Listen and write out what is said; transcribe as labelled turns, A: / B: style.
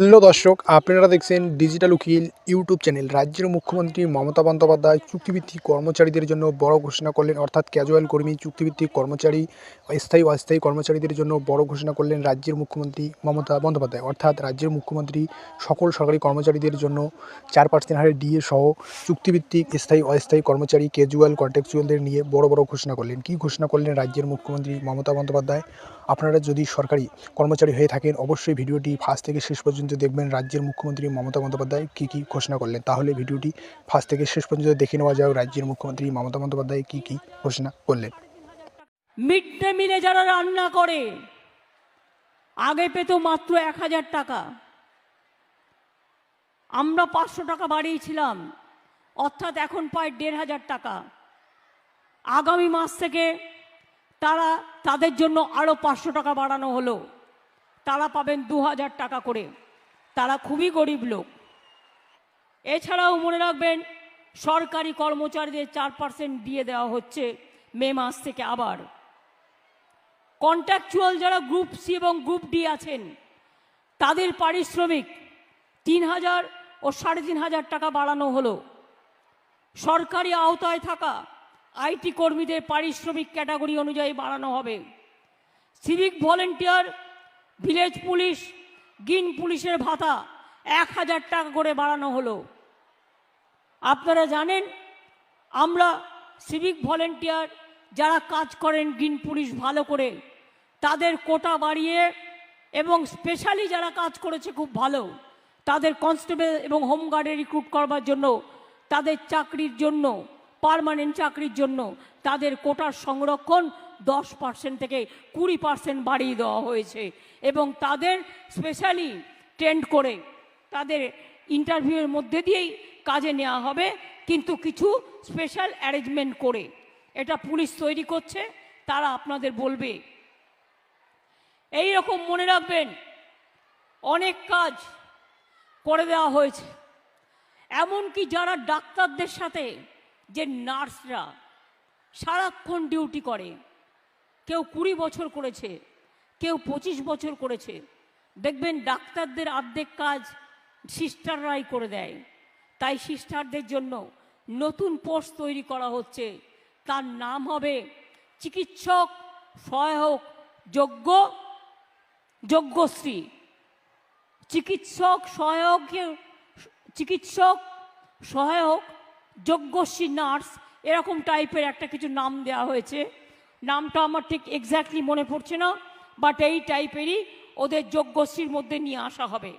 A: Hello দর্শক, আপনারা দেখছেন ডিজিটাল উকিল ইউটিউব চ্যানেল রাজ্যের মুখ্যমন্ত্রী মমতা বন্দ্যোপাধ্যায় চুক্তিভিত্তিক কর্মচারীদের জন্য বড় ঘোষণা করলেন, অর্থাৎ ক্যাজুয়াল কর্মী চুক্তিভিত্তিক কর্মচারী স্থায়ী অস্থায়ী কর্মচারীদের জন্য বড় ঘোষণা করলেন রাজ্যের মুখ্যমন্ত্রী মমতা বন্দ্যোপাধ্যায়। অর্থাৎ রাজ্যের মুখ্যমন্ত্রী সকল সরকারি কর্মচারীদের জন্য চার পার্সেন্ট হারে ডিএ সহ চুক্তিভিত্তিক স্থায়ী অস্থায়ী কর্মচারী ক্যাজুয়াল কন্ট্রাকচুয়ালদের নিয়ে বড় বড় ঘোষণা করলেন। কী ঘোষণা করলেন রাজ্যের মুখ্যমন্ত্রী মমতা বন্দ্যোপাধ্যায়? আপনারা যদি সরকারি কর্মচারী হয়ে থাকেন, অবশ্যই ভিডিওটি ফার্স্ট থেকে শেষ পর্যন্ত দেখবেন রাজ্যের মুখ্যমন্ত্রী মমতা বন্দ্যোপাধ্যায় কী কী ঘোষণা করলেন। তাহলে ভিডিওটি ফার্স্ট থেকে শেষ পর্যন্ত দেখে নেওয়া যাক রাজ্যের মুখ্যমন্ত্রী মমতা বন্দ্যোপাধ্যায় কী কী ঘোষণা করলেন।
B: মিড ডে মিলে যারা রান্না করে, আগে পেত মাত্র এক হাজার টাকা। আমরা পাঁচশো টাকা বাড়িয়েছিলাম, অর্থাৎ এখন পায় দেড় হাজার টাকা। আগামী মাস থেকে তারা তাদের জন্য আরও পাঁচশো টাকা বাড়ানো হলো। তারা পাবেন দু হাজার টাকা করে। তারা খুবই গরিব লোক। এছাড়াও মনে রাখবেন, সরকারি কর্মচারীদের চার পার্সেন্ট দিয়ে দেওয়া হচ্ছে মে মাস থেকে আবার। কন্ট্রাকচুয়াল যারা গ্রুপ সি এবং গ্রুপ ডি আছেন, তাদের পারিশ্রমিক তিন হাজার ও সাড়ে তিন হাজার টাকা বাড়ানো হলো। সরকারি আওতায় থাকা আইটি কর্মীদের পারিশ্রমিক ক্যাটাগরি অনুযায়ী বাড়ানো হবে। Civic volunteer, village police green পুলিশের ভাতা এক হাজার টাকা করে বাড়ানো হলো। আপনারা জানেন, আমরা সিভিক ভলেন্টিয়ার যারা কাজ করেন গ্রিন পুলিশ ভালো করে, তাদের কোটা বাড়িয়ে এবং স্পেশালি যারা কাজ করেছে খুব ভালো, তাদের কনস্টেবল এবং হোমগার্ডে রিক্রুট করবার জন্য, তাদের চাকরির জন্য পার্মানেন্ট চাকরির জন্য তাদের কোটার সংরক্ষণ দশ পার্সেন্ট থেকে কুড়ি পার্সেন্ট বাড়িয়ে দেওয়া হয়েছে এবং তাদের স্পেশালি ট্রেন্ড করে তাদের ইন্টারভিউয়ের মধ্যে দিয়েই কাজে নেওয়া হবে, কিন্তু কিছু স্পেশাল অ্যারেঞ্জমেন্ট করে। এটা পুলিশ তৈরি করছে, তারা আপনাদের বলবে। এই রকম মনে রাখবেন, অনেক কাজ করে দেওয়া হয়েছে। এমনকি যারা ডাক্তারদের সাথে যে নার্সরা সারাক্ষণ ডিউটি করে, কেউ কুড়ি বছর করেছে, কেউ পঁচিশ বছর করেছে। দেখবেন ডাক্তারদের অর্ধেক কাজ সিস্টাররাই করে দেয়। তাই সিস্টারদের জন্য নতুন পোস্ট তৈরি করা হচ্ছে। তার নাম হবে চিকিৎসক সহায়ক যোগ্য যোগ্যশ্রী চিকিৎসক সহায়ক চিকিৎসক সহায়ক যোগ্যশ্রী নার্স, এরকম টাইপের একটা কিছু নাম দেওয়া হয়েছে। নামটা আমার ঠিক এক্স্যাক্টলি মনে পড়ছে না বাট এই টাইপেরই ওদের যজ্ঞশ্রীর মধ্যে নিয়ে আসা হবে।